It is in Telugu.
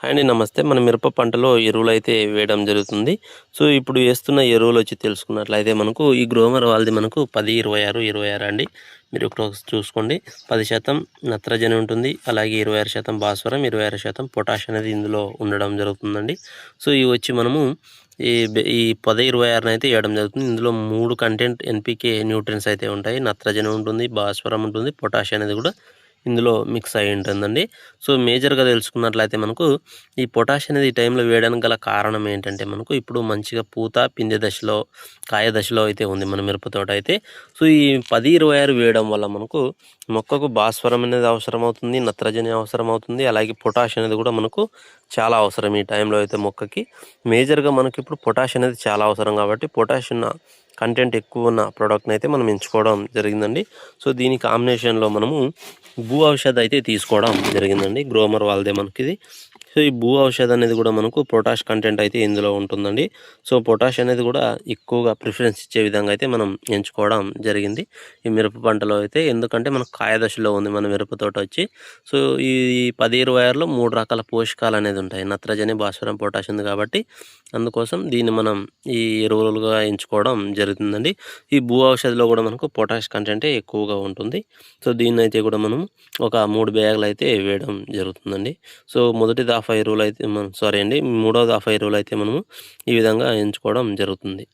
హాయ్ అండి నమస్తే. మన మిరప పంటలో ఎరువులు అయితే వేయడం జరుగుతుంది. సో ఇప్పుడు వేస్తున్న ఎరువులు వచ్చి తెలుసుకున్నట్లయితే మనకు ఈ గ్రోమర్ వాళ్ళది మనకు పది ఇరవై ఆరు ఇరవై ఆరు అండి. మీరు ఇక్కడ చూసుకోండి. పది శాతం నత్రజని ఉంటుంది. అలాగే ఇరవై ఆరు శాతం భాస్వరం ఇరవై ఆరు శాతం పొటాష్ అనేది ఇందులో ఉండడం జరుగుతుందండి. సో ఇవి వచ్చి మనము ఈ ఈ పది ఇరవై ఆరుని అయితే వేయడం జరుగుతుంది. ఇందులో మూడు కంటెంట్ ఎన్పికే న్యూట్రియన్స్ అయితే ఉంటాయి. నత్రజని ఉంటుంది భాస్వరం ఉంటుంది పొటాష్ అనేది కూడా ఇందులో మిక్స్ అయి ఉంటుందండి. సో మేజర్గా తెలుసుకున్నట్లయితే మనకు ఈ పొటాష్ అనేది ఈ టైంలో వేయడానికి గల కారణం ఏంటంటే మనకు ఇప్పుడు మంచిగా పూత పిందె దశలో కాయ దశలో అయితే ఉంది మన మిరపతోట అయితే. సో ఈ పది ఇరవై ఆరు వేయడం వల్ల మనకు మొక్కకు భాస్వరం అనేది అవసరం అవుతుంది నత్రజని అవసరం అవుతుంది అలాగే పొటాష్ అనేది కూడా మనకు చాలా అవసరం ఈ టైంలో అయితే మొక్కకి. మేజర్గా మనకి ఇప్పుడు పొటాష్ అనేది చాలా అవసరం కాబట్టి పొటాష్ కంటెంట్ ఎక్కువ ఉన్న ప్రోడక్ట్ని అయితే మనం ఎంచుకోవడం జరిగిందండి. సో దీని కాంబినేషన్లో మనము భూ ఔషధ అయితే తీసుకోవడం జరిగిందండి. గ్రోమర్ వాళ్ళదే మనకి ఇది సో ఈ భూ ఔషధ అనేది కూడా మనకు పొటాష్ కంటెంట్ అయితే ఇందులో ఉంటుందండి. సో పొటాష్ అనేది కూడా ఎక్కువగా ప్రిఫరెన్స్ ఇచ్చే విధంగా అయితే మనం ఎంచుకోవడం జరిగింది. ఈ మిరప పంటలో అయితే ఎందుకంటే మనకు కాయ దశలో ఉంది మన మిరప తోట వచ్చి. సో ఈ పది ఇరవై ఆరులో మూడు రకాల పోషకాలు అనేది ఉంటాయి. నత్రజని భాస్వరం పొటాష్ ఉంది కాబట్టి అందుకోసం దీన్ని మనం ఈ ఎరువులుగా ఎంచుకోవడం జరుగుతుందండి. ఈ భూ ఔషధిలో కూడా మనకు పొటాష్ కంటెంటే ఎక్కువగా ఉంటుంది. సో దీన్ని అయితే కూడా మనం ఒక మూడు బ్యాగులు అయితే వేయడం జరుగుతుందండి. సో మొదటిది హాఫ్ దాఫా ఎరువులు అయితే మనం సారీ అండి మూడో దాఫా రూల్ అయితే మనము ఈ విధంగా ఎంచుకోవడం జరుగుతుంది.